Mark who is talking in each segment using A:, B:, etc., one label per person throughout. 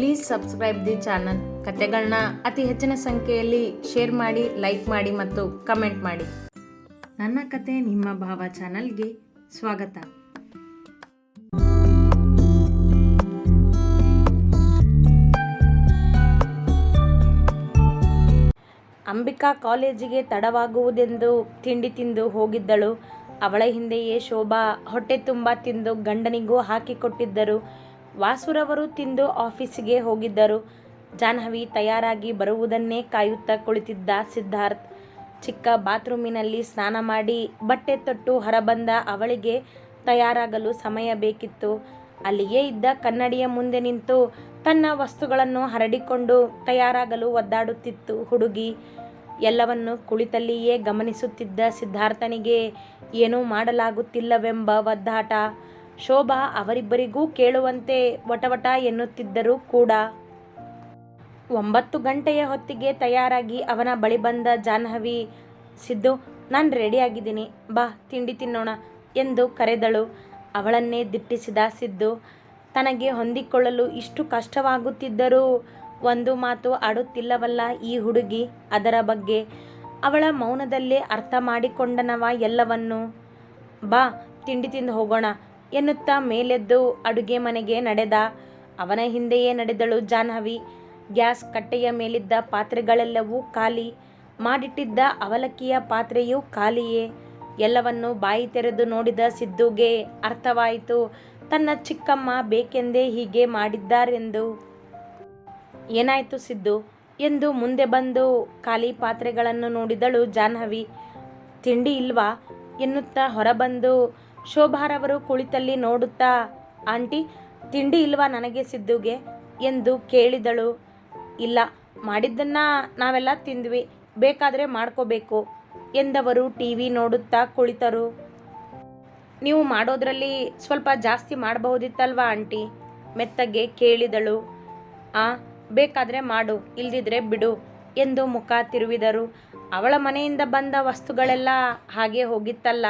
A: Please subscribe the channel ಕತೆಗಳನ್ನ ಅತಿ ಹೆಚ್ಚಿನ ಸಂಖ್ಯೆಯಲ್ಲಿ ಶೇರ್ ಮಾಡಿ ಲೈಕ್ ಮಾಡಿ ಮತ್ತು ಕಮೆಂಟ್ ಮಾಡಿ. ನನ್ನ ಕತೆ ನಿಮ್ಮ ಭಾವ ಚಾನಲ್ಗೆ ಸ್ವಾಗತ. ಅಂಬಿಕಾ ಕಾಲೇಜಿಗೆ ತಡವಾಗುವುದೆಂದು ತಿಂಡಿ ತಿಂದು ಹೋಗಿದ್ದಳು. ಅವಳ ಹಿಂದೆಯೇ ಶೋಭಾ ಹೊಟ್ಟೆ ತುಂಬ ತಿಂದು ಗಂಡನಿಗೂ ಹಾಕಿಕೊಟ್ಟಿದ್ದರು ವಾಸುರವರು ತಿಂದು ಆಫೀಸಿಗೆ ಹೋಗಿದ್ದರು. ಜಾಹ್ನವಿ ತಯಾರಾಗಿ ಬರುವುದನ್ನೇ ಕಾಯುತ್ತಾ ಕುಳಿತಿದ್ದ ಸಿದ್ಧಾರ್ಥ್. ಚಿಕ್ಕ ಬಾತ್ರೂಮಿನಲ್ಲಿ ಸ್ನಾನ ಮಾಡಿ ಬಟ್ಟೆ ತೊಟ್ಟು ಹೊರಬಂದ ಅವಳಿಗೆ ತಯಾರಾಗಲು ಸಮಯ ಬೇಕಿತ್ತು. ಅಲ್ಲಿಯೇ ಇದ್ದ ಕನ್ನಡಿಯ ಮುಂದೆ ನಿಂತು ತನ್ನ ವಸ್ತುಗಳನ್ನು ಹರಡಿಕೊಂಡು ತಯಾರಾಗಲು ಒದ್ದಾಡುತ್ತಿತ್ತು ಹುಡುಗಿ. ಎಲ್ಲವನ್ನು ಕುಳಿತಲ್ಲಿಯೇ ಗಮನಿಸುತ್ತಿದ್ದ ಸಿದ್ಧಾರ್ಥನಿಗೆ ಏನೂ ಮಾಡಲಾಗುತ್ತಿಲ್ಲವೆಂಬ ಒದ್ದಾಟ. ಶೋಭಾ ಅವರಿಬ್ಬರಿಗೂ ಕೇಳುವಂತೆ ವಟವಟ ಎನ್ನುತ್ತಿದ್ದರೂ ಕೂಡ ಒಂಬತ್ತು ಗಂಟೆಯ ಹೊತ್ತಿಗೆ ತಯಾರಾಗಿ ಅವನ ಬಳಿ ಬಂದ ಜಾಹ್ನವಿ, ಸಿದ್ದು, ನಾನು ರೆಡಿಯಾಗಿದ್ದೀನಿ ಬಾ, ತಿಂಡಿ ತಿನ್ನೋಣ ಎಂದು ಕರೆದಳು. ಅವಳನ್ನೇ ದಿಟ್ಟಿಸಿದ ಸಿದ್ದು, ತನಗೆ ಹೊಂದಿಕೊಳ್ಳಲು ಇಷ್ಟು ಕಷ್ಟವಾಗುತ್ತಿದ್ದರೂ ಒಂದು ಮಾತು ಆಡುತ್ತಿಲ್ಲವಲ್ಲ ಈ ಹುಡುಗಿ. ಅದರ ಬಗ್ಗೆ ಅವಳ ಮೌನದಲ್ಲೇ ಅರ್ಥ ಮಾಡಿಕೊಂಡನವ ಎಲ್ಲವನ್ನು. ಬಾ, ತಿಂಡಿ ತಿಂದು ಹೋಗೋಣ ಎನ್ನುತ್ತಾ ಮೇಲೆದ್ದು ಅಡುಗೆ ಮನೆಗೆ ನಡೆದ. ಅವನ ಹಿಂದೆಯೇ ನಡೆದಳು ಜಾಹ್ನವಿ. ಗ್ಯಾಸ್ ಕಟ್ಟೆಯ ಮೇಲಿದ್ದ ಪಾತ್ರೆಗಳೆಲ್ಲವೂ ಖಾಲಿ. ಮಾಡಿಟ್ಟಿದ್ದ ಅವಲಕ್ಕಿಯ ಪಾತ್ರೆಯೂ ಖಾಲಿಯೇ. ಎಲ್ಲವನ್ನು ಬಾಯಿ ತೆರೆದು ನೋಡಿದ ಸಿದ್ದುಗೆ ಅರ್ಥವಾಯಿತು. ತನ್ನ ಚಿಕ್ಕಮ್ಮ ಬೇಕೆಂದೇ ಹೀಗೆ ಮಾಡಿದ್ದಾರೆಂದು. ಏನಾಯಿತು ಸಿದ್ದು? ಎಂದು ಮುಂದೆ ಬಂದು ಖಾಲಿ ಪಾತ್ರೆಗಳನ್ನು ನೋಡಿದಳು ಜಾಹ್ನವಿ. ತಿಂಡಿ ಇಲ್ವಾ? ಎನ್ನುತ್ತಾ ಹೊರಬಂದು ಶೋಭಾರವರು ಕುಳಿತಲ್ಲಿ ನೋಡುತ್ತಾ, ಆಂಟಿ, ತಿಂಡಿ ಇಲ್ವಾ ನನಗೆ ಸಿದ್ದುಗೆ? ಎಂದು ಕೇಳಿದಳು. ಇಲ್ಲ, ಮಾಡಿದ್ದನ್ನು ನಾವೆಲ್ಲ ತಿಂದ್ವಿ, ಬೇಕಾದರೆ ಮಾಡ್ಕೋಬೇಕು, ಎಂದವರು ಟಿ ವಿ ನೋಡುತ್ತಾ ಕುಳಿತರು. ನೀವು ಮಾಡೋದ್ರಲ್ಲಿ ಸ್ವಲ್ಪ ಜಾಸ್ತಿ ಮಾಡಬಹುದಿತ್ತಲ್ವಾ, ಆಂಟಿ? ಮೆತ್ತಗೆ ಕೇಳಿದಳು. ಆ, ಬೇಕಾದರೆ ಮಾಡು, ಇಲ್ದಿದ್ರೆ ಬಿಡು, ಎಂದು ಮುಖ ತಿರುವಿದರು. ಅವಳ ಮನೆಯಿಂದ ಬಂದ ವಸ್ತುಗಳೆಲ್ಲ ಹಾಗೆ ಹೋಗಿತ್ತಲ್ಲ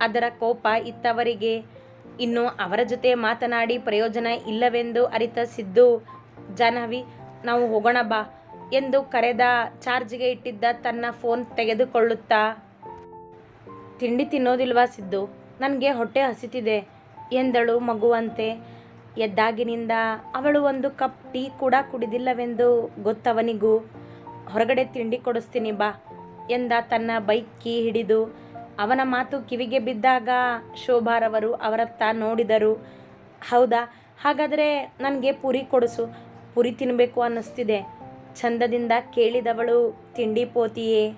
A: ಅದರ ಕೋಪ ಇತ್ತವರಿಗೆ. ಇನ್ನು ಅವರ ಜೊತೆ ಮಾತನಾಡಿ ಪ್ರಯೋಜನ ಇಲ್ಲವೆಂದು ಅರಿತ ಸಿದ್ದು, ಜಾಹ್ನವಿ, ನಾವು ಹೋಗೋಣ ಬಾ ಎಂದು ಕರೆದ ಚಾರ್ಜ್ಗೆ ಇಟ್ಟಿದ್ದ ತನ್ನ ಫೋನ್ ತೆಗೆದುಕೊಳ್ಳುತ್ತಾ. ತಿಂಡಿ ತಿನ್ನೋದಿಲ್ವಾ ಸಿದ್ದು? ನನಗೆ ಹೊಟ್ಟೆ ಹಸಿತಿದೆ ಎಂದಳು ಮಗುವಂತೆ. ಎದ್ದಾಗಿನಿಂದ ಅವಳು ಒಂದು ಕಪ್ ಟೀ ಕೂಡ ಕುಡಿದಿಲ್ಲವೆಂದು ಗೊತ್ತವನಿಗೂ. ಹೊರಗಡೆ ತಿಂಡಿ ಕೊಡಿಸ್ತೀನಿ ಬಾ ಎಂದ ತನ್ನ ಬೈಕ್ ಕೀ ಹಿಡಿದು. ಅವನ ಮಾತು ಕಿವಿಗೆ ಬಿದ್ದಾಗ ಶೋಭಾರವರು ಅವರತ್ತ ನೋಡಿದರು. ಹೌದಾ? ಹಾಗಾದರೆ ನನಗೆ ಪುರಿ ಕೊಡಿಸು. ಪುರಿ ತಿನ್ನಬೇಕು ಅನ್ನಿಸ್ತಿದೆ. ಚಂದದಿಂದ ಕೇಳಿದವಳು, ತಿಂಡಿ ಪೋತಿಯೇ.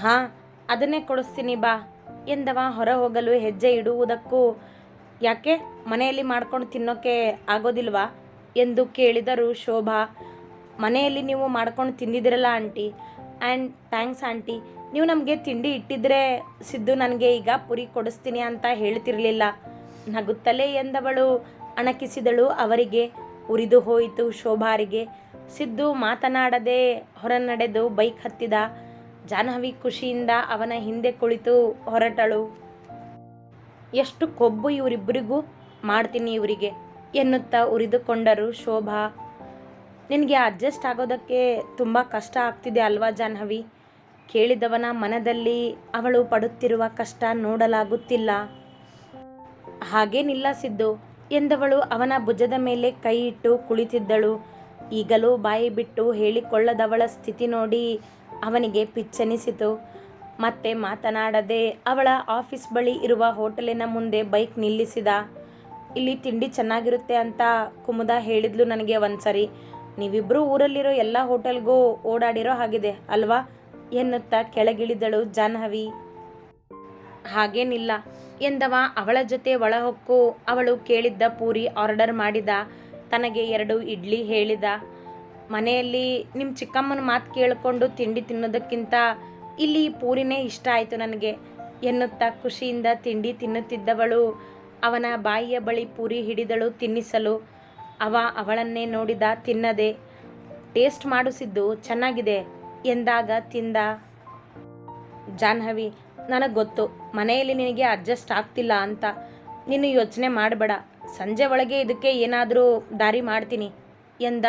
A: ಹಾಂ, ಅದನ್ನೇ ಕೊಡಿಸ್ತೀನಿ ಬಾ ಎಂದವ ಹೊರ ಹೋಗಲು ಹೆಜ್ಜೆ ಇಡುವುದಕ್ಕೂ. ಯಾಕೆ? ಮನೆಯಲ್ಲಿ ಮಾಡ್ಕೊಂಡು ತಿನ್ನೋಕ್ಕೆ ಆಗೋದಿಲ್ವಾ? ಎಂದು ಕೇಳಿದರು ಶೋಭಾ. ಮನೆಯಲ್ಲಿ ನೀವು ಮಾಡ್ಕೊಂಡು ತಿಂದಿದ್ದೀರಲ್ಲ ಆಂಟಿ. And thanks aunty. ನೀವು ನಮಗೆ ತಿಂಡಿ ಇಟ್ಟಿದ್ರೆ ಸಿದ್ದು ನನಗೆ ಈಗ ಪುರಿ ಕೊಡಿಸ್ತೀನಿ ಅಂತ ಹೇಳ್ತಿರಲಿಲ್ಲ. ನಗುತ್ತಲೇ ಎಂದವಳು, ಅಣಕಿಸಿದಳು ಅವರಿಗೆ. ಉರಿದು ಹೋಯಿತು ಶೋಭಾರಿಗೆ. ಸಿದ್ದು ಮಾತನಾಡದೆ ಹೊರ ನಡೆದು ಬೈಕ್ ಹತ್ತಿದ. ಜಾಹ್ನವಿ ಖುಷಿಯಿಂದ ಅವನ ಹಿಂದೆ ಕುಳಿತು ಹೊರಟಳು. ಎಷ್ಟು ಕೊಬ್ಬು ಇವರಿಬ್ಬರಿಗೂ ಮಾಡ್ತೀನಿ ಇವರಿಗೆ ಎನ್ನುತ್ತಾ ಉರಿದುಕೊಂಡರು ಶೋಭಾ. ನಿನಗೆ ಅಡ್ಜಸ್ಟ್ ಆಗೋದಕ್ಕೆ ತುಂಬ ಕಷ್ಟ ಆಗ್ತಿದೆ ಅಲ್ವಾ ಜಾಹ್ನವಿ? ಕೇಳಿದವನ ಮನದಲ್ಲಿ ಅವಳು ಪಡುತ್ತಿರುವ ಕಷ್ಟ ನೋಡಲಾಗುತ್ತಿಲ್ಲ. ಹಾಗೇನಿಲ್ಲ ಸಿದ್ದು, ಎಂದವಳು ಅವನ ಭುಜದ ಮೇಲೆ ಕೈ ಇಟ್ಟು ಕುಳಿತಿದ್ದಳು. ಈಗಲೂ ಬಾಯಿ ಬಿಟ್ಟು ಹೇಳಿಕೊಳ್ಳದವಳ ಸ್ಥಿತಿ ನೋಡಿ ಅವನಿಗೆ ಪಿಚ್ಚನಿಸಿತು. ಮತ್ತೆ ಮಾತನಾಡದೆ ಅವಳ ಆಫೀಸ್ ಬಳಿ ಇರುವ ಹೋಟೆಲಿನ ಮುಂದೆ ಬೈಕ್ ನಿಲ್ಲಿಸಿದ. ಇಲ್ಲಿ ತಿಂಡಿ ಚೆನ್ನಾಗಿರುತ್ತೆ ಅಂತ ಕುಮುದ ಹೇಳಿದ್ಲು ನನಗೆ ಒಂದ್ಸರಿ. ನೀವಿಬ್ಬರು ಊರಲ್ಲಿರೋ ಎಲ್ಲ ಹೋಟೆಲ್ಗೂ ಓಡಾಡಿರೋ ಹಾಗಿದೆ, ಅಲ್ವಾ? ಎನ್ನುತ್ತಾ ಕೆಳಗಿಳಿದಳು ಜಾಹ್ನವಿ. ಹಾಗೇನಿಲ್ಲ ಎಂದವ ಅವಳ ಜೊತೆ ಒಳಹೊಕ್ಕು. ಅವಳು ಕೇಳಿದ್ದ ಪೂರಿ ಆರ್ಡರ್ ಮಾಡಿದ. ತನಗೆ ಎರಡು ಇಡ್ಲಿ ಹೇಳಿದ. ಮನೆಯಲ್ಲಿ ನಿಮ್ಮ ಚಿಕ್ಕಮ್ಮನ ಮಾತು ಕೇಳಿಕೊಂಡು ತಿಂಡಿ ತಿನ್ನೋದಕ್ಕಿಂತ ಇಲ್ಲಿ ಪೂರಿನೇ ಇಷ್ಟ ಆಯಿತು ನನಗೆ, ಎನ್ನುತ್ತಾ ಖುಷಿಯಿಂದ ತಿಂಡಿ ತಿನ್ನುತ್ತಿದ್ದವಳು. ಅವನ ಬಾಯಿಯ ಬಳಿ ಪೂರಿ ಹಿಡಿದಳು ತಿನ್ನಿಸಲು. ಅವ ಅವಳನ್ನೇ ನೋಡಿದ ತಿನ್ನದೆ, ಟೇಸ್ಟ್ ಮಾಡಿಸಿದ್ದು ಚೆನ್ನಾಗಿದೆ. ಎಂದಾಗ ತಿಂದ? ಜಾಹ್ನವಿ, ನನಗೆ ಗೊತ್ತು. ಮನೆಯಲ್ಲಿ ನಿನಗೆ ಅಡ್ಜಸ್ಟ್ ಆಗ್ತಿಲ್ಲ ಅಂತ. ನೀನು ಯೋಚನೆ ಮಾಡಬೇಡ. ಸಂಜೆ ಒಳಗೆ ಇದಕ್ಕೆ ಏನಾದರೂ ದಾರಿ ಮಾಡ್ತೀನಿ ಎಂದ.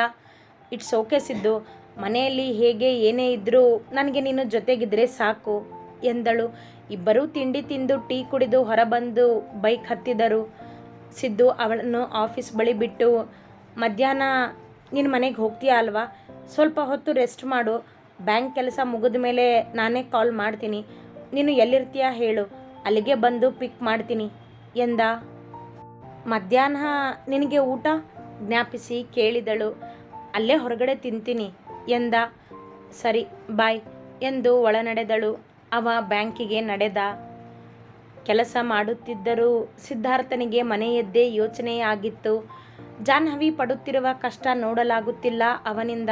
A: It's okay Siddu. ಮನೆಯಲ್ಲಿ ಹೇಗೆ ಏನೇ ಇದ್ದರೂ ನನಗೆ ನೀನು ಜೊತೆಗಿದ್ರೆ ಸಾಕು ಎಂದಳು. ಇಬ್ಬರೂ ತಿಂಡಿ ತಿಂದು ಟೀ ಕುಡಿದು ಹೊರಬಂದು ಬೈಕ್ ಹತ್ತಿದರು. ಸಿದ್ದು ಅವಳನ್ನು ಆಫೀಸ್ ಬಳಿ ಬಿಟ್ಟು, ಮಧ್ಯಾಹ್ನ ನಿನ್ನ ಮನೆಗೆ ಹೋಗ್ತೀಯಾ ಅಲ್ವಾ? ಸ್ವಲ್ಪ ಹೊತ್ತು ರೆಸ್ಟ್ ಮಾಡು. ಬ್ಯಾಂಕ್ ಕೆಲಸ ಮುಗಿದ ಮೇಲೆ ನಾನೇ ಕಾಲ್ ಮಾಡ್ತೀನಿ. ನೀನು ಎಲ್ಲಿರ್ತೀಯ ಹೇಳು. ಅಲ್ಲಿಗೆ ಬಂದು ಪಿಕ್ ಮಾಡ್ತೀನಿ ಎಂದ. ಮಧ್ಯಾಹ್ನ ನಿನಗೆ ಊಟ? ಜ್ಞಾಪಿಸಿ ಕೇಳಿದಳು. ಅಲ್ಲೇ ಹೊರಗಡೆ ತಿಂತೀನಿ ಎಂದ. ಸರಿ ಬಾಯ್ ಎಂದು ಒಳನಡೆದಳು. ಅವ ಬ್ಯಾಂಕಿಗೆ ನಡೆದ. ಕೆಲಸ ಮಾಡುತ್ತಿದ್ದರೂ ಸಿದ್ಧಾರ್ಥನಿಗೆ ಮನೆಯದ್ದೇ ಯೋಚನೆಯಾಗಿತ್ತು. ಜಾಹ್ನವಿ ಪಡುತ್ತಿರುವ ಕಷ್ಟ ನೋಡಲಾಗುತ್ತಿಲ್ಲ ಅವನಿಂದ.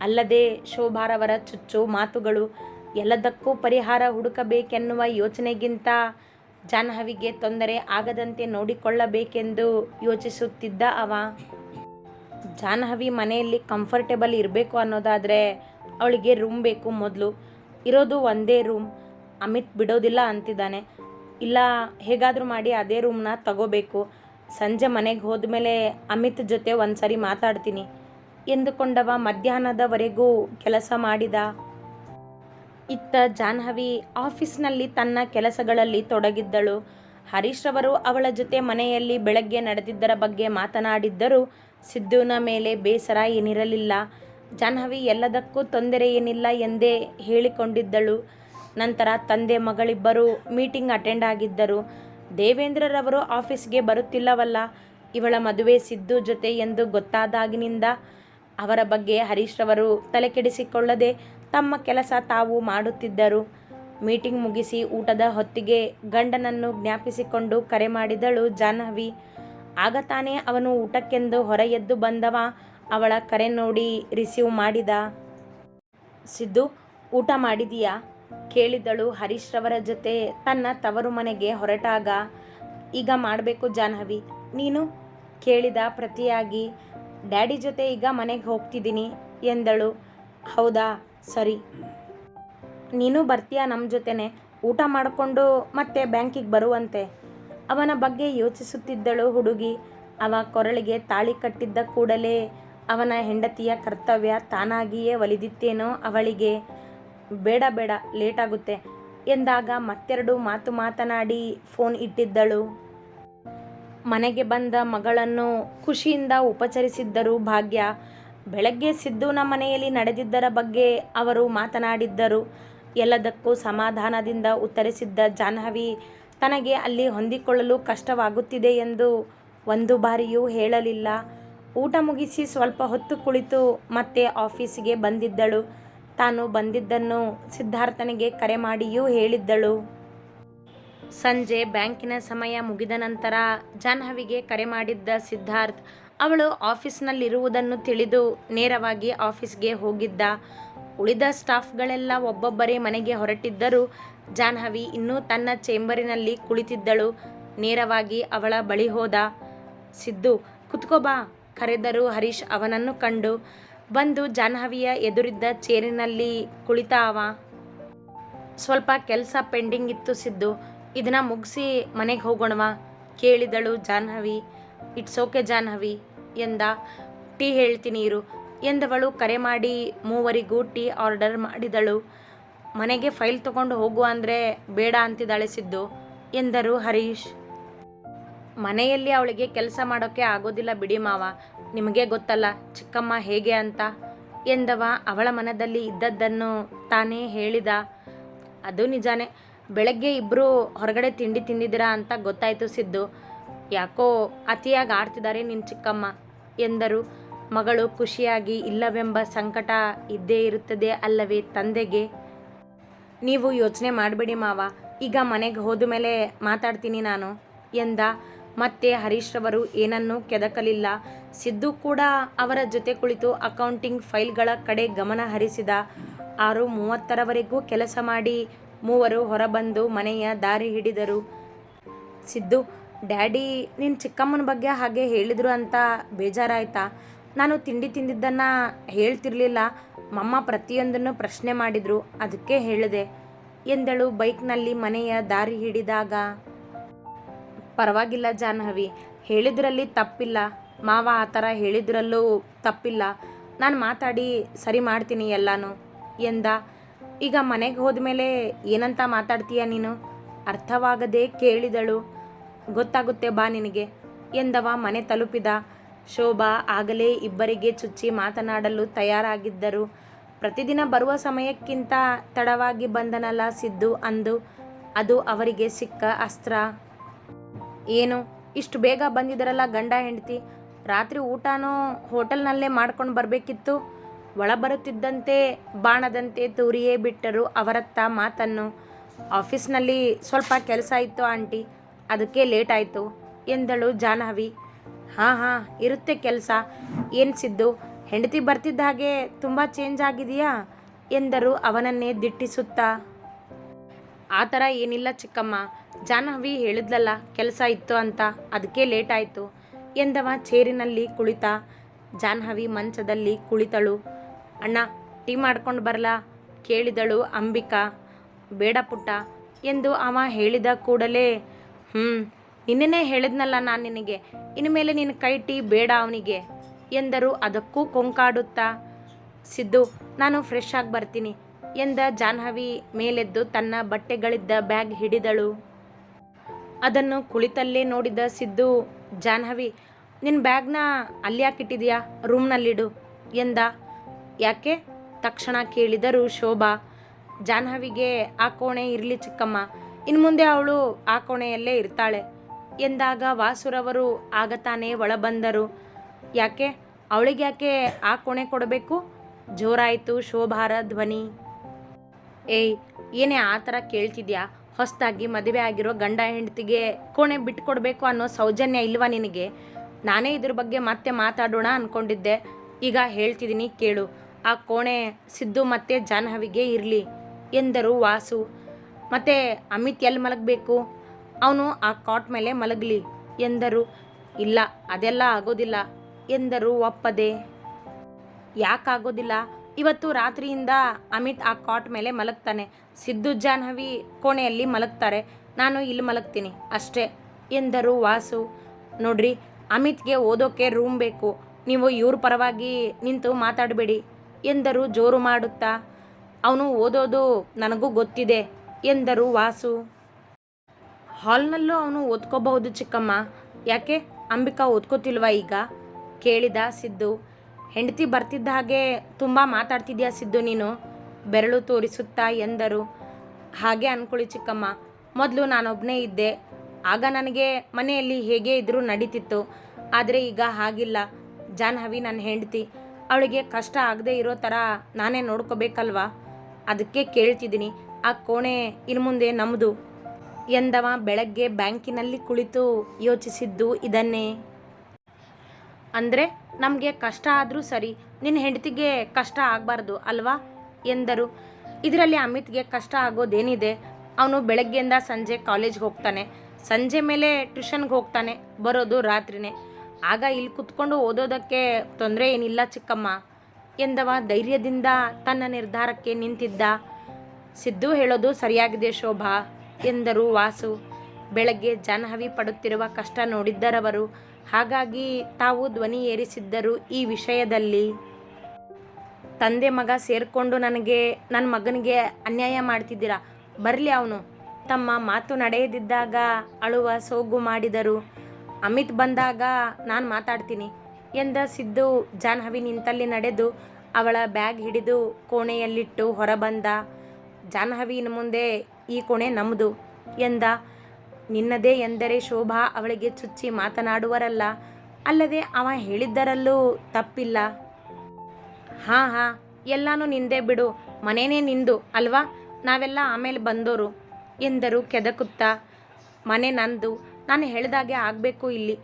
A: ಅಲ್ಲದೆ ಶೋಭಾರವರ ಚುಚ್ಚು ಮಾತುಗಳು ಎಲ್ಲದಕ್ಕೂ ಪರಿಹಾರ ಹುಡುಕಬೇಕೆನ್ನುವ ಯೋಚನೆಗಿಂತ ಜಾಹ್ನವಿಗೆ ತೊಂದರೆ ಆಗದಂತೆ ನೋಡಿಕೊಳ್ಳಬೇಕೆಂದು ಯೋಚಿಸುತ್ತಿದ್ದ ಅವ. ಜಾಹ್ನವಿ ಮನೆಯಲ್ಲಿ ಕಂಫರ್ಟೇಬಲ್ ಇರಬೇಕು ಅನ್ನೋದಾದರೆ ಅವಳಿಗೆ ರೂಮ್ ಬೇಕು ಮೊದಲು. ಇರೋದು ಒಂದೇ ರೂಮ್. ಅಮಿತ್ ಬಿಡೋದಿಲ್ಲ ಅಂತಿದ್ದಾನೆ. ಇಲ್ಲ, ಹೇಗಾದರೂ ಮಾಡಿ ಅದೇ ರೂಮ್ನ ತಗೋಬೇಕು. ಸಂಜೆ ಮನೆಗೆ ಹೋದ ಮೇಲೆ ಅಮಿತ್ ಜೊತೆ ಒಂದ್ಸರಿ ಮಾತಾಡ್ತೀನಿ. ಎಂದುಕೊಂಡವ ಮಧ್ಯಾಹ್ನದವರೆಗೂ ಕೆಲಸ ಮಾಡಿದ. ಇತ್ತ ಜಾಹ್ನವಿ ಆಫೀಸ್ನಲ್ಲಿ ತನ್ನ ಕೆಲಸಗಳಲ್ಲಿ ತೊಡಗಿದ್ದಳು. ಹರೀಶ್ ರವರು ಅವಳ ಜೊತೆ ಮನೆಯಲ್ಲಿ ಬೆಳಗ್ಗೆ ನಡೆದಿದ್ದರ ಬಗ್ಗೆ ಮಾತನಾಡಿದ್ದರೂ ಸಿದ್ದುವಿನ ಮೇಲೆ ಬೇಸರ ಏನಿರಲಿಲ್ಲ. ಜಾಹ್ನವಿ, ಎಲ್ಲದಕ್ಕೂ ತೊಂದರೆ ಏನಿಲ್ಲ ಎಂದೇ ಹೇಳಿಕೊಂಡಿದ್ದಳು. ನಂತರ ತಂದೆ ಮಗಳಿಬ್ಬರು ಮೀಟಿಂಗ್ ಅಟೆಂಡ್ ಆಗಿದ್ದರು. ದೇವೇಂದ್ರರವರು ಆಫೀಸ್ಗೆ ಬರುತ್ತಿಲ್ಲವಲ್ಲ, ಇವಳ ಮದುವೆ ಸಿದ್ದು ಜೊತೆ ಎಂದು ಗೊತ್ತಾದಾಗಿನಿಂದ ಅವರ ಬಗ್ಗೆ ಹರೀಶ್ರವರು ತಲೆಕೆಡಿಸಿಕೊಳ್ಳದೆ ತಮ್ಮ ಕೆಲಸ ತಾವು ಮಾಡುತ್ತಿದ್ದರು. ಮೀಟಿಂಗ್ ಮುಗಿಸಿ ಊಟದ ಹೊತ್ತಿಗೆ ಗಂಡನನ್ನು ಜ್ಞಾಪಿಸಿಕೊಂಡು ಕರೆ ಮಾಡಿದಳು ಜಾಹ್ನವಿ. ಆಗ ತಾನೇ ಅವನು ಊಟಕ್ಕೆಂದು ಹೊರ ಎದ್ದು ಬಂದವ, ಅವಳ ಕರೆ ನೋಡಿ ರಿಸೀವ್ ಮಾಡಿದ. ಸಿದ್ದು, ಊಟ ಮಾಡಿದೀಯಾ? ಕೇಳಿದಳು ಹರೀಶ್ರವರ ಜೊತೆ ತನ್ನ ತವರು ಮನೆಗೆ ಹೊರಟಾಗ. ಈಗ ಮಾಡಬೇಕು ಜಾಹ್ನವಿ. ನೀನು? ಕೇಳಿದ ಪ್ರತಿಯಾಗಿ. ಡ್ಯಾಡಿ ಜೊತೆ ಈಗ ಮನೆಗೆ ಹೋಗ್ತಿದ್ದೀನಿ ಎಂದಳು. ಹೌದಾ? ಸರಿ. ನೀನು ಬರ್ತೀಯಾ ನಮ್ಮ ಜೊತೆನೆ? ಊಟ ಮಾಡಿಕೊಂಡು ಮತ್ತೆ ಬ್ಯಾಂಕಿಗೆ ಬರುವಂತೆ. ಅವನ ಬಗ್ಗೆ ಯೋಚಿಸುತ್ತಿದ್ದಳು ಹುಡುಗಿ. ಅವ ಕೊರಳಿಗೆ ತಾಳಿ ಕಟ್ಟಿದ್ದ ಕೂಡಲೇ ಅವನ ಹೆಂಡತಿಯ ಕರ್ತವ್ಯ ತಾನಾಗಿಯೇ ಒಲಿದಿತ್ತೇನೋ ಅವಳಿಗೆ. ಬೇಡ ಬೇಡ ಲೇಟಾಗುತ್ತೆ ಎಂದಾಗ ಮತ್ತೆರಡು ಮಾತು ಮಾತನಾಡಿ ಫೋನ್ ಇಟ್ಟಿದ್ದಳು. ಮನೆಗೆ ಬಂದ ಮಗಳನ್ನು ಖುಷಿಯಿಂದ ಉಪಚರಿಸಿದ್ದರು ಭಾಗ್ಯ. ಬೆಳಗ್ಗೆ ಸಿದ್ದುನ ಮನೆಯಲ್ಲಿ ನಡೆದಿದ್ದರ ಬಗ್ಗೆ ಅವರು ಮಾತನಾಡಿದ್ದರು. ಎಲ್ಲದಕ್ಕೂ ಸಮಾಧಾನದಿಂದ ಉತ್ತರಿಸಿದ್ದ ಜಾಹ್ನವಿ, ತನಗೆ ಅಲ್ಲಿ ಹೊಂದಿಕೊಳ್ಳಲು ಕಷ್ಟವಾಗುತ್ತಿದೆ ಎಂದು ಒಂದು ಬಾರಿಯೂ ಹೇಳಲಿಲ್ಲ. ಊಟ ಮುಗಿಸಿ ಸ್ವಲ್ಪ ಹೊತ್ತು ಕುಳಿತು ಮತ್ತೆ ಆಫೀಸಿಗೆ ಬಂದಿದ್ದಳು. ತಾನು ಬಂದಿದ್ದನ್ನು ಸಿದ್ಧಾರ್ಥನಿಗೆ ಕರೆ ಮಾಡಿಯೂ ಹೇಳಿದ್ದಳು. ಸಂಜೆ ಬ್ಯಾಂಕಿನ ಸಮಯ ಮುಗಿದ ನಂತರ ಜಾಹ್ನವಿಗೆ ಕರೆ ಮಾಡಿದ್ದ ಸಿದ್ಧಾರ್ಥ್, ಅವಳು ಆಫೀಸ್ನಲ್ಲಿರುವುದನ್ನು ತಿಳಿದು ನೇರವಾಗಿ ಆಫೀಸ್ಗೆ ಹೋಗಿದ್ದ. ಉಳಿದ ಸ್ಟಾಫ್ಗಳೆಲ್ಲ ಒಬ್ಬೊಬ್ಬರೇ ಮನೆಗೆ ಹೊರಟಿದ್ದರೂ ಜಾಹ್ನವಿ ಇನ್ನೂ ತನ್ನ ಚೇಂಬರಿನಲ್ಲಿ ಕುಳಿತಿದ್ದಳು. ನೇರವಾಗಿ ಅವಳ ಬಳಿ ಹೋದ, ಸಿದ್ದು ಕುತ್ಕೋಬಾ ಕರೆದರು ಹರೀಶ್ ಅವನನ್ನು ಕಂಡು, ಬಂದು ಜಾಹ್ನವಿಯ ಎದುರಿದ್ದ ಚೇರಿನಲ್ಲಿ ಕುಳಿತ ಅವ. ಸ್ವಲ್ಪ ಕೆಲಸ ಪೆಂಡಿಂಗ್ ಇತ್ತು ಸಿದ್ದು. ಇದನ್ನ ಮುಗಿಸಿ ಮನೆಗೆ ಹೋಗೋಣವಾ? ಕೇಳಿದಳು ಜಾಹ್ನವಿ. ಇಟ್ಸ್ ಓಕೆ ಜಾನ್ಹವಿ ಎಂದ, ಟೀ ಹೇಳ್ತೀನಿ ಇರು. ಎಂದವಳು ಕರೆ ಮಾಡಿ ಮೂವರಿಗೂ ಟೀ ಆರ್ಡರ್ ಮಾಡಿದಳು. ಮನೆಗೆ ಫೈಲ್ ತಗೊಂಡು ಹೋಗು ಅಂದರೆ ಬೇಡ ಅಂತಿದ್ದಾಳೆ ಸಿದ್ದು, ಎಂದರು ಹರೀಶ್. ಮನೆಯಲ್ಲಿ ಅವಳಿಗೆ ಕೆಲಸ ಮಾಡೋಕ್ಕೆ ಆಗೋದಿಲ್ಲ ಬಿಡಿ ಮಾವ. ನಿಮಗೆ ಗೊತ್ತಲ್ಲ, ಚಿಕ್ಕಮ್ಮ ಹೇಗೆ ಅಂತ. ಎಂದವ ಅವಳ ಮನದಲ್ಲಿ ಇದ್ದದ್ದನ್ನು ತಾನೇ ಹೇಳಿದ. ಅದು ನಿಜಾನೇ. ಬೆಳಗ್ಗೆ ಇಬ್ಬರು ಹೊರಗಡೆ ತಿಂಡಿ ತಿಂದಿದ್ದೀರಾ ಅಂತ ಗೊತ್ತಾಯಿತು ಸಿದ್ದು. ಯಾಕೋ ಅತಿಯಾಗಿ ಆಡ್ತಿದ್ದಾರೆ ನಿನ್ನ ಚಿಕ್ಕಮ್ಮ ಎಂದರು. ಮಗಳು ಖುಷಿಯಾಗಿ, ಇಲ್ಲವೆಂಬ ಸಂಕಟ ಇದ್ದೇ ಇರುತ್ತದೆ ಅಲ್ಲವೇ ತಂದೆಗೆ. ನೀವು ಯೋಚನೆ ಮಾಡಬೇಡಿ ಮಾವ, ಈಗ ಮನೆಗೆ ಹೋದ ಮೇಲೆ ಮಾತಾಡ್ತೀನಿ ನಾನು ಎಂದ. ಮತ್ತೆ ಹರೀಶ್ರವರು ಏನನ್ನೂ ಕೆದಕಲಿಲ್ಲ. ಸಿದ್ದು ಕೂಡ ಅವರ ಜೊತೆ ಕುಳಿತು ಅಕೌಂಟಿಂಗ್ ಫೈಲ್ಗಳ ಕಡೆ ಗಮನ ಹರಿಸಿದ. ಆರು ಮೂವತ್ತರವರೆಗೂ ಕೆಲಸ ಮಾಡಿ ಮೂವರು ಹೊರಬಂದು ಮನೆಯ ದಾರಿ ಹಿಡಿದರು. ಸಿದ್ದು, ಡ್ಯಾಡಿ ನಿನ್ನ ಚಿಕ್ಕಮ್ಮನ ಬಗ್ಗೆ ಹಾಗೆ ಹೇಳಿದರು ಅಂತ ಬೇಜಾರಾಯ್ತಾ? ನಾನು ತಿಂಡಿ ತಿಂದಿದ್ದನ್ನು ಹೇಳ್ತಿರ್ಲಿಲ್ಲ. ಮಮ್ಮ ಪ್ರತಿಯೊಂದನ್ನು ಪ್ರಶ್ನೆ ಮಾಡಿದರು. ಅದಕ್ಕೆ ಹೇಳಿದೆ. ಎಂದಳು ಬೈಕ್ನಲ್ಲಿ ಮನೆಯ ದಾರಿ ಹಿಡಿದಾಗ. ಪರವಾಗಿಲ್ಲ ಜಾಹ್ನವಿ, ಹೇಳಿದ್ರಲ್ಲಿ ತಪ್ಪಿಲ್ಲ. ಮಾವ ಆ ಥರ ಹೇಳಿದ್ರಲ್ಲೂ ತಪ್ಪಿಲ್ಲ. ನಾನು ಮಾತಾಡಿ ಸರಿ ಮಾಡ್ತೀನಿ ಎಲ್ಲಾನು ಎಂದ. ಈಗ ಮನೆಗೆ ಹೋದ್ಮೇಲೆ ಏನಂತ ಮಾತಾಡ್ತೀಯ ನೀನು? ಅರ್ಥವಾಗದೆ ಕೇಳಿದಳು. ಗೊತ್ತಾಗುತ್ತೆ ಬಾ ನಿನಗೆ ಎಂದವ ಮನೆ ತಲುಪಿದ. ಶೋಭಾ ಆಗಲೇ ಇಬ್ಬರಿಗೆ ಚುಚ್ಚಿ ಮಾತನಾಡಲು ತಯಾರಾಗಿದ್ದರು. ಪ್ರತಿದಿನ ಬರುವ ಸಮಯಕ್ಕಿಂತ ತಡವಾಗಿ ಬಂದನಲ್ಲ ಸಿದ್ದು ಅಂದು. ಅದು ಅವರಿಗೆ ಸಿಕ್ಕ ಅಸ್ತ್ರ. ಏನು, ಇಷ್ಟು ಬೇಗ ಬಂದಿದ್ದರಲ್ಲ ಗಂಡ ಹೆಂಡತಿ? ರಾತ್ರಿ ಊಟನೂ ಹೋಟೆಲ್ನಲ್ಲೇ ಮಾಡ್ಕೊಂಡು ಬರಬೇಕಿತ್ತು. ಒಳ ಬರುತ್ತಿದ್ದಂತೆ ಬಾಣದಂತೆ ತೂರಿಯೇ ಬಿಟ್ಟರು ಅವರತ್ತ ಮಾತನ್ನು. ಆಫೀಸ್ನಲ್ಲಿ ಸ್ವಲ್ಪ ಕೆಲಸ ಇತ್ತು ಆಂಟಿ. ಅದಕ್ಕೆ ಲೇಟ್ ಆಯಿತು ಎಂದಳು ಜಾಹ್ನವಿ. ಹಾಂ ಹಾಂ, ಇರುತ್ತೆ ಕೆಲಸ. ಏನು ಸಿದ್ದು? ಹೆಂಡತಿ ಬರ್ತಿದ್ದ ಹಾಗೆ ತುಂಬ ಚೇಂಜ್ ಆಗಿದೆಯಾ? ಎಂದರು ಅವನನ್ನೇ ದಿಟ್ಟಿಸುತ್ತಾ. ಆ ಥರ ಏನಿಲ್ಲ ಚಿಕ್ಕಮ್ಮ. ಜಾಹ್ನವಿ ಹೇಳಿದ್ಲಲ್ಲ, ಕೆಲಸ ಇತ್ತು ಅಂತ. ಅದಕ್ಕೆ ಲೇಟ್ ಆಯಿತು ಎಂದವ ಚೇರಿನಲ್ಲಿ ಕುಳಿತ. ಜಾಹ್ನವಿ ಮಂಚದಲ್ಲಿ ಕುಳಿತಳು. ಅಣ್ಣ, ಟೀ ಮಾಡ್ಕೊಂಡು ಬರಲಾ? ಕೇಳಿದಳು ಅಂಬಿಕಾ. ಬೇಡ ಪುಟ್ಟ, ಎಂದು ಅವ ಹೇಳಿದ ಕೂಡಲೇ ಹ್ಞೂ ನಿನ್ನೆನೇ ಹೇಳಿದ್ನಲ್ಲ ನಾನು ನಿನಗೆ. ಇನ್ಮೇಲೆ ನಿನ್ನ ಕೈ ಟೀ ಬೇಡ ಅವನಿಗೆ, ಎಂದರು ಅದಕ್ಕೂ ಕೊಂಕಾಡುತ್ತಾ. ಸಿದ್ದು, ನಾನು ಫ್ರೆಶ್ ಆಗಿ ಬರ್ತೀನಿ, ಎಂದ ಜಾಹ್ನವಿ ಮೇಲೆದ್ದು ತನ್ನ ಬಟ್ಟೆಗಳಿದ್ದ ಬ್ಯಾಗ್ ಹಿಡಿದಳು. ಅದನ್ನು ಕುಳಿತಲ್ಲೇ ನೋಡಿದ ಸಿದ್ದು, ಜಾಹ್ನವಿ ನಿನ್ನ ಬ್ಯಾಗ್ನ ಅಲ್ಲಿ ಯಾಕಿಟ್ಟಿದೆಯಾ ರೂಮ್ನಲ್ಲಿಡು ಎಂದ ಯಾಕೆ? ತಕ್ಷಣ ಕೇಳಿದರು ಶೋಭಾ. ಜಾಹ್ನವಿಗೆ, ಆ ಕೋಣೆ ಇರಲಿ ಚಿಕ್ಕಮ್ಮ. ಇನ್ನು ಮುಂದೆ ಅವಳು ಆ ಕೋಣೆಯಲ್ಲೇ ಇರ್ತಾಳೆ. ಎಂದಾಗ ವಾಸುರವರು ಆಗ ತಾನೇ ಒಳಬಂದರು. ಯಾಕೆ? ಅವಳಿಗೆ ಯಾಕೆ ಆ ಕೋಣೆ ಕೊಡಬೇಕು? ಜೋರಾಯಿತು ಶೋಭಾರ ಧ್ವನಿ. ಏಯ್, ಏನೇ ಆ ಥರ ಕೇಳ್ತಿದ್ಯಾ? ಹೊಸದಾಗಿ ಮದುವೆ ಆಗಿರೋ ಗಂಡ ಹೆಂಡತಿಗೆ ಕೋಣೆ ಬಿಟ್ಕೊಡ್ಬೇಕು ಅನ್ನೋ ಸೌಜನ್ಯ ಇಲ್ವಾ ನಿನಗೆ? ನಾನೇ ಇದ್ರ ಬಗ್ಗೆ ಮತ್ತೆ ಮಾತಾಡೋಣ ಅಂದ್ಕೊಂಡಿದ್ದೆ ಈಗ ಹೇಳ್ತಿದ್ದೀನಿ ಕೇಳು. ಆ ಕೋಣೆ ಸಿದ್ದು ಮತ್ತೆ ಜಾಹ್ನವಿಗೆ ಇರಲಿ ಎಂದರು ವಾಸು. ಮತ್ತೆ ಅಮಿತ್ ಎಲ್ಲಿ ಮಲಗಬೇಕು? ಅವನು ಆ ಕಾಟ್ ಮೇಲೆ ಮಲಗಲಿ ಎಂದರು. ಇಲ್ಲ, ಅದೆಲ್ಲ ಆಗೋದಿಲ್ಲ ಎಂದರು ಒಪ್ಪದೆ. ಯಾಕಾಗೋದಿಲ್ಲ? ಇವತ್ತು ರಾತ್ರಿಯಿಂದ ಅಮಿತ್ ಆ ಕಾಟ್ ಮೇಲೆ ಮಲಗ್ತಾನೆ. ಸಿದ್ದು, ಜಾಹ್ನವಿ ಕೋಣೆಯಲ್ಲಿ ಮಲಗ್ತಾರೆ. ನಾನು ಇಲ್ಲಿ ಮಲಗ್ತೀನಿ ಅಷ್ಟೇ ಎಂದರು ವಾಸು. ನೋಡ್ರಿ, ಅಮಿತ್ಗೆ ಓದೋಕೆ ರೂಮ್ ಬೇಕು. ನೀವು ಇವ್ರ ಪರವಾಗಿ ನಿಂತು ಮಾತಾಡಬೇಡಿ. ಎಂದರು ಜೋರು ಮಾಡುತ್ತಾ, ಅವನು ಓದೋದು ನನಗೂ ಗೊತ್ತಿದೆ ಎಂದರು ವಾಸು. ಹಾಲ್ನಲ್ಲೂ ಅವನು ಓದ್ಕೋಬಹುದು ಚಿಕ್ಕಮ್ಮ, ಯಾಕೆ ಅಂಬಿಕಾ ಓದ್ಕೋತಿಲ್ವಾ ಈಗ? ಕೇಳಿದ ಸಿದ್ದು. ಹೆಂಡತಿ ಬರ್ತಿದ್ದ ಹಾಗೆ ತುಂಬ ಮಾತಾಡ್ತಿದ್ಯಾ ಸಿದ್ದು ನೀನು? ಬೆರಳು ತೋರಿಸುತ್ತಾ ಎಂದರು. ಹಾಗೆ ಅನ್ಕೊಳ್ಳಿ ಚಿಕ್ಕಮ್ಮ, ಮೊದಲು ನಾನೊಬ್ಬನೇ ಇದ್ದೆ. ಆಗ ನನಗೆ ಮನೆಯಲ್ಲಿ ಹೇಗೆ ಇದ್ರೂ ನಡೀತಿತ್ತು, ಆದರೆ ಈಗ ಹಾಗಿಲ್ಲ. ಜಾಹ್ನವಿ, ನನ್ನ ಹೆಂಡತಿ ಅವಳಿಗೆ ಕಷ್ಟ ಆಗದೆ ಇರೋ ಥರ ನಾನೇ ನೋಡ್ಕೋಬೇಕಲ್ವಾ? ಅದಕ್ಕೆ ಕೇಳ್ತಿದ್ದೀನಿ. ಆ ಕೋಣೆ ಇನ್ನು ಮುಂದೆ ನಮ್ಮದು ಎಂದವ ಬೆಳಗ್ಗೆ ಬ್ಯಾಂಕಿನಲ್ಲಿ ಕುಳಿತು ಯೋಚಿಸಿದ್ದು ಇದನ್ನೇ. ಅಂದರೆ, ನಮಗೆ ಕಷ್ಟ ಆದರೂ ಸರಿ ನಿನ್ನ ಹೆಂಡತಿಗೆ ಕಷ್ಟ ಆಗಬಾರ್ದು ಅಲ್ವಾ? ಎಂದರು. ಇದರಲ್ಲಿ ಅಮಿತ್ಗೆ ಕಷ್ಟ ಆಗೋದೇನಿದೆ? ಅವನು ಬೆಳಗ್ಗೆಯಿಂದ ಸಂಜೆ ಕಾಲೇಜ್ಗೆ ಹೋಗ್ತಾನೆ. ಸಂಜೆ ಮೇಲೆ ಟ್ಯೂಷನ್ಗೆ ಹೋಗ್ತಾನೆ, ಬರೋದು ರಾತ್ರಿನೇ. ಆಗ ಇಲ್ಲಿ ಕುತ್ಕೊಂಡು ಓದೋದಕ್ಕೆ ತೊಂದರೆ ಏನಿಲ್ಲ ಚಿಕ್ಕಮ್ಮ ಎಂದವ ಧೈರ್ಯದಿಂದ ತನ್ನ ನಿರ್ಧಾರಕ್ಕೆ ನಿಂತಿದ್ದ. ಸಿದ್ದು ಹೇಳೋದು ಸರಿಯಾಗಿದೆ ಶೋಭಾ ಎಂದರು ವಾಸು. ಬೆಳಗ್ಗೆ ಜಾಹ್ನವಿ ಪಡುತ್ತಿರುವ ಕಷ್ಟ ನೋಡಿದ್ದರವರು. ಹಾಗಾಗಿ ತಾವು ಧ್ವನಿ ಏರಿಸಿದ್ದರು ಈ ವಿಷಯದಲ್ಲಿ. ತಂದೆ ಮಗ ಸೇರಿಕೊಂಡು ನನಗೆ ನನ್ನ ಮಗನಿಗೆ ಅನ್ಯಾಯ ಮಾಡ್ತಿದ್ದೀರಾ? ಬರಲಿ ಅವನು. ತಮ್ಮ ಮಾತು ನಡೆಯದಿದ್ದಾಗ ಅಳುವ ಸೋಗು ಮಾಡಿದರು. ಅಮಿತ್ ಬಂದಾಗ ನಾನು ಮಾತಾಡ್ತೀನಿ ಎಂದ ಸಿದ್ದು ಜಾಹ್ನವಿ ನಿಂತಲ್ಲಿ ನಡೆದು ಅವಳ ಬ್ಯಾಗ್ ಹಿಡಿದು ಕೋಣೆಯಲ್ಲಿಟ್ಟು ಹೊರಬಂದ ಇನ್ನು ಮುಂದೆ ಈ ಕೋಣೆ ನಮ್ಮದು ಎಂದ. ನಿನ್ನದೇ ಎಂದರೆ ಶೋಭಾ ಅವಳಿಗೆ ಚುಚ್ಚಿ ಮಾತನಾಡುವರಲ್ಲ, ಅಲ್ಲದೆ ಅವ ಹೇಳಿದ್ದರಲ್ಲೂ ತಪ್ಪಿಲ್ಲ. ಹಾಂ ಹಾಂ, ಎಲ್ಲಾನು ನಿಂದೆ ಬಿಡು, ಮನೇನೇ ನಿಂದು, ಅಲ್ವಾ? ನಾವೆಲ್ಲ ಆಮೇಲೆ ಬಂದೋರು ಎಂದರು ಕೆದಕುತ್ತಾ. ಮನೆ ನಂದು ನಾನು ಹೇಳಿದಾಗೆ ಆಗಬೇಕು ಇಲ್ಲಿ.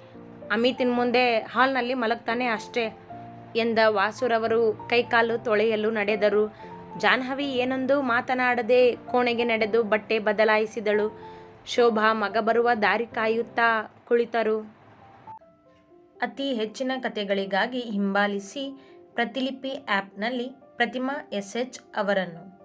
A: ಅಮಿತಿನ ಮುಂದೆ ಹಾಲ್ನಲ್ಲಿ ಮಲಗ್ತಾನೆ ಅಷ್ಟೇ. ಎಂದ ವಾಸುರವರು ಕೈಕಾಲು ತೊಳೆಯಲು ನಡೆದರು. ಜಾಹ್ನವಿ ಏನೊಂದು ಮಾತನಾಡದೆ ಕೋಣೆಗೆ ನಡೆದು ಬಟ್ಟೆ ಬದಲಾಯಿಸಿದಳು. ಶೋಭಾ ಮಗ ಬರುವ ದಾರಿ ಕಾಯುತ್ತಾ ಕುಳಿತರು. ಅತಿ ಹೆಚ್ಚಿನ ಕಥೆಗಳಿಗಾಗಿ ಹಿಂಬಾಲಿಸಿ ಪ್ರತಿಲಿಪಿ ಆ್ಯಪ್ನಲ್ಲಿ ಪ್ರತಿಮಾ ಎಸ್ ಎಚ್ ಅವರನ್ನು.